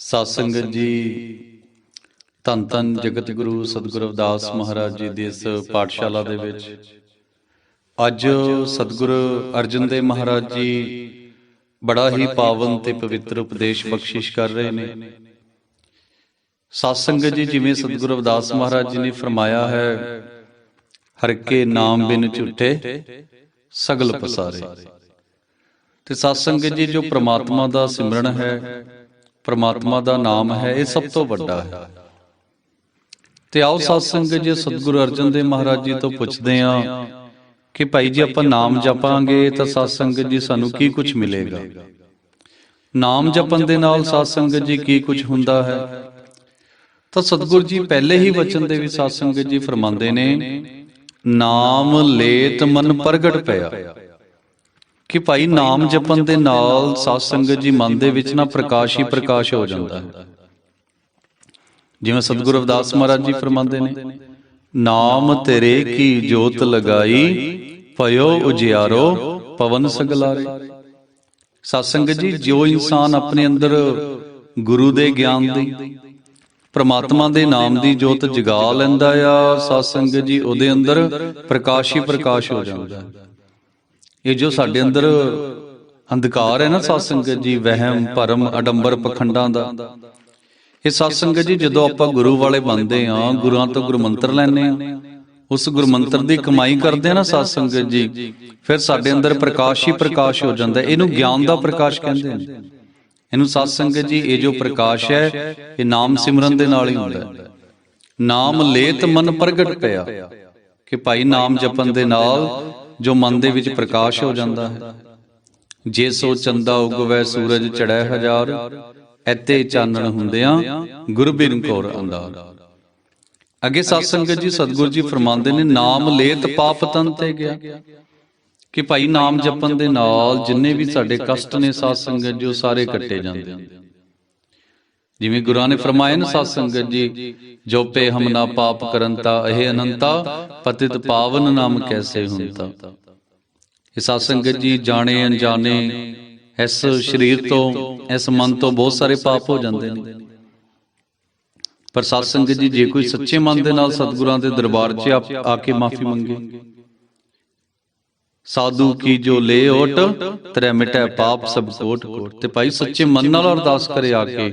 ਸਾਧ ਜੀ। ਧੰਨ ਧੰਨ ਜਗਤ ਗੁਰੂ ਸਤਿਗੁਰੂ ਅਵਦਾਸ ਮਹਾਰਾਜ ਜੀ ਦੀ ਇਸ ਪਾਠਸ਼ਾਲਾ ਦੇ ਵਿੱਚ। ਅੱਜ ਸਤਿਗੁਰ ਅਰਜਨ ਦੇਵ ਮਹਾਰਾਜ ਜੀ ਬੜਾ ਹੀ ਪਾਵਨ ਤੇ ਪਵਿੱਤਰ ਉਪਦੇਸ਼ ਬਖਸ਼ਿਸ਼ ਕਰ ਰਹੇ ਨੇ। ਸਾਧ ਜੀ, ਜਿਵੇਂ ਸਤਿਗੁਰੂ ਅਵਦਾਸ ਮਹਾਰਾਜ ਜੀ ਨੇ ਫਰਮਾਇਆ ਹੈ, ਹਰ ਕੇ ਨਾਮ ਬਿਨ ਝੂਠੇ ਸਗਲ ਪਸਾਰੇ। ਤੇ ਸਾਧ ਜੀ, ਜੋ ਪ੍ਰਮਾਤਮਾ ਦਾ ਸਿਮਰਨ ਹੈ ਪ੍ਰਮਾਤਮਾ ਦਾ ਨਾਮ ਹੈ ਇਹ ਸਭ ਤੋਂ ਵੱਡਾ ਹੈ। ਤੇ ਆਓ ਸਾਧ ਸੰਗਤ ਜੀ ਸਤਿਗੁਰੂ ਅਰਜਨ ਦੇਵ ਮਹਾਰਾਜ ਜੀ ਤੋਂ ਪੁੱਛਦੇ ਹਾਂ ਕਿ ਭਾਈ ਜੀ ਆਪਾਂ ਨਾਮ ਜਪਾਂਗੇ ਤਾਂ ਸਾਧ ਸੰਗਤ ਜੀ ਸਾਨੂੰ ਕੀ ਕੁਝ ਮਿਲੇਗਾ? ਨਾਮ ਜਪਣ ਦੇ ਨਾਲ ਸਾਧ ਸੰਗਤ ਜੀ ਕੀ ਕੁਝ ਹੁੰਦਾ ਹੈ? ਤਾਂ ਸਤਿਗੁਰੂ ਜੀ ਪਹਿਲੇ ਹੀ ਵਚਨ ਦੇ ਵਿੱਚ ਸਾਧ ਸੰਗਤ ਜੀ ਫਰਮਾਉਂਦੇ ਨੇ ਨਾਮ ਲੇਤ ਮਨ ਪ੍ਰਗਟ ਪਿਆ। ਕਿ ਭਾਈ ਨਾਮ ਜਪਣ ਦੇ ਨਾਲ ਸਾਧ ਸੰਗਤ ਜੀ ਮਨ ਦੇ ਵਿੱਚ ਨਾ ਪ੍ਰਕਾਸ਼ ਹੀ ਪ੍ਰਕਾਸ਼ ਹੋ ਜਾਂਦਾ ਹੈ। ਜਿਵੇਂ ਸਤਿਗੁਰੂ ਰਵਿਦਾਸ ਮਹਾਰਾਜ ਜੀ ਫਰਮਾਉਂਦੇ ਨੇ ਨਾਮ ਤੇਰੇ ਕੀ ਜੋਤ ਲਗਾਈ? ਭਇਓ ਉਜਿਆਰੋ ਪਵਨ ਸਗਲਾਰੇ। ਸਾਧ ਸੰਗਤ ਜੀ ਜੋ ਇਨਸਾਨ ਆਪਣੇ ਅੰਦਰ ਗੁਰੂ ਦੇ ਗਿਆਨ ਦੀ ਪ੍ਰਮਾਤਮਾ ਦੇ ਨਾਮ ਦੀ ਜੋਤ ਜਗਾ ਲੈਂਦਾ ਆ। ਸਾਧ ਸੰਗਤ ਜੀ ਉਹਦੇ ਅੰਦਰ ਪ੍ਰਕਾਸ਼ ਹੀ ਪ੍ਰਕਾਸ਼ ਹੋ। ਜਾਂਦਾ ਹੈ। ਇਹ ਜੋ ਸਾਡੇ ਅੰਦਰ ਅੰਧਕਾਰ ਹੈ ਨਾ ਸਾਧ ਸੰਗਤ ਜੀ ਵਹਿਮ ਭਰਮ ਅਡੰਬਰ ਪਖੰਡਾਂ ਦਾ। ਇਹ ਸਾਧ ਸੰਗਤ ਜੀ ਜਦੋਂ ਆਪਾਂ ਗੁਰੂ ਵਾਲੇ ਬਣਦੇ ਆ ਗੁਰਾਂ ਤੋਂ ਗੁਰੂ ਮੰਤਰ ਲੈਣੇ ਆ ਉਸ ਗੁਰੂ ਮੰਤਰ ਦੀ ਕਮਾਈ ਕਰਦੇ ਆ ਨਾ ਸਾਧ ਸੰਗਤ ਜੀ। ਫਿਰ ਸਾਡੇ ਅੰਦਰ ਪ੍ਰਕਾਸ਼ ਹੀ ਪ੍ਰਕਾਸ਼ ਹੋ ਜਾਂਦਾ। ਇਹਨੂੰ ਗਿਆਨ ਦਾ ਪ੍ਰਕਾਸ਼ ਕਹਿੰਦੇ ਨੇ ਇਹਨੂੰ ਸਾਧ ਸੰਗਤ ਜੀ ਇਹ ਜੋ ਪ੍ਰਕਾਸ਼ ਹੈ ਇਹ ਨਾਮ ਸਿਮਰਨ ਦੇ ਨਾਲ ਹੀ ਹੁੰਦਾ ਹੈ। ਨਾਮ ਲੇਤ ਮਨ ਪ੍ਰਗਟ ਪਿਆ ਕਿ ਭਾਈ ਨਾਮ ਜਪਣ ਦੇ ਨਾਲ ਜੋ ਮਨ ਦੇ ਵਿੱਚ ਪ੍ਰਕਾਸ਼ ਹੋ ਜਾਂਦਾ ਹੈ। ਜੇ ਸੋ ਚੰਦਾ ਉਗਵੈ ਸੂਰਜ ਚੜ੍ਹੈ ਹਜ਼ਾਰ ਐਤੇ ਚਾਨਣ ਹੁੰਦਿਆਂ ਗੁਰਬਿਨ ਕੋਰ ਅੰਦਾਰ ਅੱਗੇ ਸਾਧ ਸੰਗਤ ਜੀ ਸਤਿਗੁਰੂ ਜੀ ਫਰਮਾਉਂਦੇ ਨੇ ਨਾਮ ਲੇਤ ਪਾਪ ਤਨ ਤੇ ਗਿਆ। ਕਿ ਭਾਈ ਨਾਮ ਜਪਣ ਦੇ ਨਾਲ ਜਿੰਨੇ ਵੀ ਸਾਡੇ ਕਸ਼ਟ ਨੇ ਸਾਧ ਸੰਗਤ ਜੀ ਉਹ ਸਾਰੇ ਕੱਟੇ ਜਾਂਦੇ ਜਿਵੇਂ ਗੁਰਾਂ ਨੇ ਫਰਮਾਇਆ ਨਾ ਸਾਧ ਸੰਗਤ ਜੀ ਜੋ ਪੇ ਹਮ ਨਾ ਪਾਪ ਕਰਨ ਤਾ ਇਹ ਅਨੰਤਾ ਪਤਿਤ ਪਾਵਨ ਨਾਮ ਕੈਸੇ ਹੁੰਤਾ ਇਹ ਸਾਧ ਸੰਗਤ ਜੀ ਜਾਣੇ ਅਣਜਾਣੇ, ਇਸ ਸਰੀਰ ਤੋਂ, ਇਸ ਮਨ ਤੋਂ ਬਹੁਤ ਸਾਰੇ ਪਾਪ ਹੋ ਜਾਂਦੇ ਨੇ। ਪਰ ਸਾਧ ਸੰਗਤ ਜੀ, ਜੇ ਕੋਈ ਸੱਚੇ ਮਨ ਦੇ ਨਾਲ ਸਤਿਗੁਰਾਂ ਦੇ ਦਰਬਾਰ 'ਚ ਆ- ਕੇ ਮਾਫੀ ਮੰਗੇ। ਸਾਧੂ ਕੀ ਜੋ ਲੈ ਓਟ, ਤਰੇ ਮਿਟੈ ਪਾਪ ਸਭ ਕੋਟ ਕੋਟ। ਤੇ ਭਾਈ ਸੱਚੇ ਮਨ ਨਾਲ ਅਰਦਾਸ ਕਰੇ ਆ ਕੇ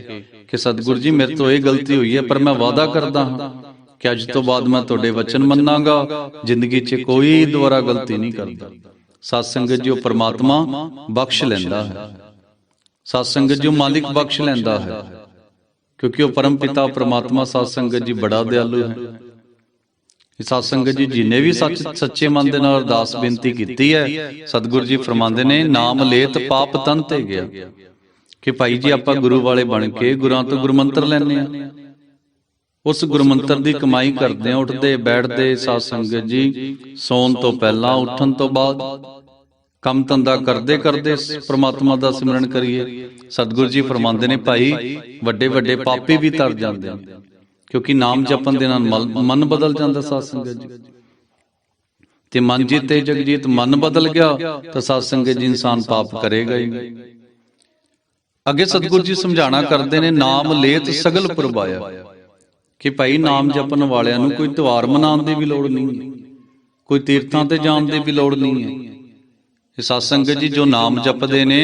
ਕਿ ਸਤਿਗੁਰੂ ਜੀ, ਮੇਰੇ ਤੋਂ ਇਹ ਗਲਤੀ ਹੋਈ ਹੈ, ਪਰ ਮੈਂ ਵਾਅਦਾ ਕਰਦਾ ਹਾਂ ਕਿ ਅੱਜ ਤੋਂ ਬਾਅਦ ਮੈਂ ਤੁਹਾਡੇ ਵਚਨ ਮੰਨਾਂਗਾ, ਜ਼ਿੰਦਗੀ 'ਚ ਕੋਈ ਦੁਬਾਰਾ ਗਲਤੀ ਨਹੀਂ ਕਰਦਾ। ਸਤ ਸੰਗਤ ਜੀ ਉਹ ਪ੍ਰਮਾਤਮਾ ਬਖਸ਼ ਲੈਂਦਾ ਹੈ। ਸਤ ਸੰਗਤ ਜੀ ਮਾਲਿਕ ਬਖਸ਼ ਲੈਂਦਾ ਹੈ। ਕਿਉਂਕਿ ਉਹ ਪਰਮ ਪਿਤਾ, ਪ੍ਰਮਾਤਮਾ ਸਤ ਸੰਗਤ ਜੀ ਬੜਾ ਦਿਆਲੂ ਹੈ। ਇਹ ਸਤ ਸੰਗਤ ਜੀ ਜਿਨੇ ਵੀ ਸੱਚ, ਸੱਚੇ ਮਨ ਦੇ ਨਾਲ ਅਰਦਾਸ ਬੇਨਤੀ ਕੀਤੀ ਹੈ, ਸਤਿਗੁਰ ਜੀ ਫਰਮਾਉਂਦੇ ਨੇ, ਨਾਮ ਲੇਤ ਪਾਪ ਤਨ ਤੇ ਗਿਆ। ਕਿ ਭਾਈ ਜੀ, ਆਪਾਂ ਗੁਰੂ ਵਾਲੇ ਬਣ ਕੇ ਗੁਰਾਂ ਤੋਂ ਗੁਰਮੰਤਰ ਲੈਣੇ ਆ ਉਸ ਗੁਰਮੰਤਰ ਦੀ ਕਮਾਈ ਕਰਦੇ ਆ ਉੱਠਦੇ, ਬੈਠਦੇ ਸਾਧ ਸੰਗਤ ਜੀ, ਸੌਣ ਤੋਂ ਪਹਿਲਾਂ, ਉੱਠਣ ਤੋਂ ਬਾਅਦ, ਕੰਮ ਧੰਦਾ ਕਰਦੇ ਕਰਦੇ ਪ੍ਰਮਾਤਮਾ ਦਾ ਸਿਮਰਨ ਕਰੀਏ। ਸਤਿਗੁਰੂ ਜੀ ਫਰਮਾਉਂਦੇ ਨੇ, ਭਾਈ, ਵੱਡੇ ਵੱਡੇ ਪਾਪੀ ਵੀ ਤਰ ਜਾਂਦੇ ਨੇ, ਕਿਉਂਕਿ ਨਾਮ ਜਪਣ ਦੇ ਨਾਲ ਮਨ ਬਦਲ ਜਾਂਦਾ ਸਾਧ ਸੰਗਤ ਜੀ। ਤੇ ਮਨ ਜੀਤ ਜੀਤੇ ਜਗਜੀਤ, ਮਨ ਬਦਲ ਗਿਆ, ਤਾਂ ਸਾਧ ਸੰਗਤ ਜੀ ਇਨਸਾਨ ਪਾਪ ਕਰੇਗਾ ਹੀ। ਅੱਗੇ ਸਤਿਗੁਰੂ ਜੀ ਸਮਝਾਣਾ ਕਰਦੇ ਨੇ, ਨਾਮ ਲੇਤ ਸਗਲ ਪੁਰਬਾਇਆ ਕਿ ਭਾਈ ਨਾਮ ਜਪਣ ਵਾਲਿਆਂ ਨੂੰ ਕੋਈ ਤਿਉਹਾਰ ਮਨਾਉਣ ਦੀ ਵੀ ਲੋੜ ਨਹੀਂ ਹੈ। ਕੋਈ ਤੀਰਥਾਂ ਤੇ ਜਾਣ ਦੀ ਵੀ ਲੋੜ ਨਹੀਂ ਹੈ। ਇਹ ਸਾਧ ਸੰਗਤ ਜੀ ਜੋ ਨਾਮ ਜਪਦੇ ਨੇ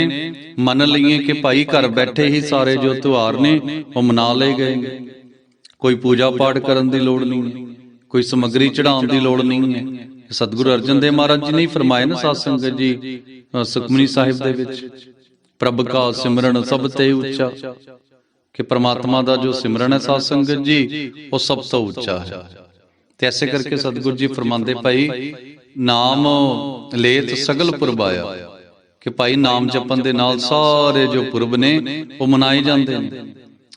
ਮੰਨ ਲਈਏ ਕਿ ਭਾਈ ਘਰ ਬੈਠੇ ਹੀ ਸਾਰੇ ਜੋ ਤਿਉਹਾਰ ਨੇ ਉਹ ਮਨਾ ਲਏ ਗਏ। ਕੋਈ ਪੂਜਾ ਪਾਠ ਕਰਨ ਦੀ ਲੋੜ ਨਹੀਂ ਹੈ। ਕੋਈ ਸਮੱਗਰੀ ਚੜਾਉਣ ਦੀ ਲੋੜ ਨਹੀਂ ਹੈ। ਸਤਿਗੁਰੂ ਅਰਜਨ ਦੇਵ ਮਹਾਰਾਜ ਜੀ ਨੇ ਫਰਮਾਇਆ ਨਾ ਸਾਧ ਸੰਗਤ ਜੀ ਸੁਖਮਨੀ ਸਾਹਿਬ ਦੇ ਵਿੱਚ ਪ੍ਰਭ ਕਾ ਸਿਮਰਨ ਸਭ ਤੇ ਉੱਚਾ। ਕਿ ਪ੍ਰਮਾਤਮਾ ਦਾ ਜੋ ਸਿਮਰਨ ਹੈ ਸਾਧ ਸੰਗਤ ਜੀ ਉਹ ਸਭ ਤੋਂ ਉੱਚਾ ਹੈ। ਤੇ ਐਸੇ ਕਰਕੇ ਸਤਿਗੁਰੂ ਜੀ ਫਰਮਾਉਂਦੇ ਭਾਈ ਨਾਮ ਲੇਤ ਸਗਲ ਪੁਰਬਾਇਆ। ਕਿ ਭਾਈ ਨਾਮ ਜਪਣ ਦੇ ਨਾਲ ਸਾਰੇ ਜੋ ਪੁਰਬ ਨੇ ਉਹ ਮਨਾਏ ਜਾਂਦੇ ਨੇ।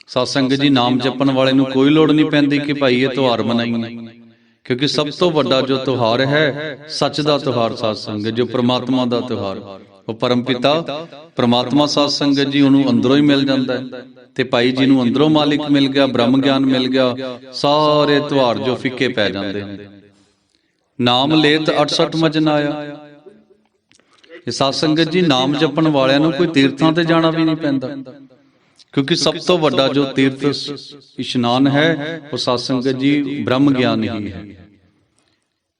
ਸਾਧ ਸੰਗਤ ਜੀ ਨਾਮ ਜਪਣ ਵਾਲੇ ਨੂੰ ਕੋਈ ਲੋੜ ਨਹੀਂ ਪੈਂਦੀ ਕਿ ਭਾਈ ਇਹ ਤਿਉਹਾਰ ਮਨਾਈਏ। ਕਿਉਂਕਿ ਸਭ ਤੋਂ ਵੱਡਾ ਜੋ ਤਿਉਹਾਰ ਹੈ ਸੱਚ ਦਾ ਤਿਉਹਾਰ ਸਾਧ ਸੰਗਤ ਜੋ ਪ੍ਰਮਾਤਮਾ ਦਾ ਤਿਉਹਾਰ। ਉਹ ਪਰਮਪਿਤਾ ਪ੍ਰਮਾਤਮਾ ਸਾਧ ਸੰਗਤ ਜੀ ਉਹਨੂੰ ਅੰਦਰੋਂ ਹੀ ਮਿਲ ਜਾਂਦਾ ਹੈ ਤੇ ਭਾਈ ਜੀ ਨੂੰ ਅੰਦਰੋਂ ਮਾਲਿਕ ਮਿਲ ਗਿਆ, ਬ੍ਰਹਮ ਗਿਆਨ ਮਿਲ ਗਿਆ, ਸਾਰੇ ਤੁਹਾਰ ਜੋ ਫਿੱਕੇ ਪੈ ਜਾਂਦੇ ਨੇ ਨਾਮ ਲੇਤ 68 ਮਜਨ ਆਇਆ। ਇਹ ਸਾਧ ਸੰਗਤ ਜੀ, ਨਾਮ ਜਪਣ ਵਾਲਿਆਂ ਨੂੰ ਕੋਈ ਤੀਰਥਾਂ ਤੇ ਜਾਣਾ ਵੀ ਨਹੀਂ ਪੈਂਦਾ। ਕਿਉਂਕਿ ਸਭ ਤੋਂ ਵੱਡਾ ਜੋ ਤੀਰਥ ਇਸ਼ਨਾਨ ਹੈ, ਉਹ ਸਾਧ ਸੰਗਤ ਜੀ ਬ੍ਰਹਮ ਗਿਆਨ ਹੀ ਹੈ।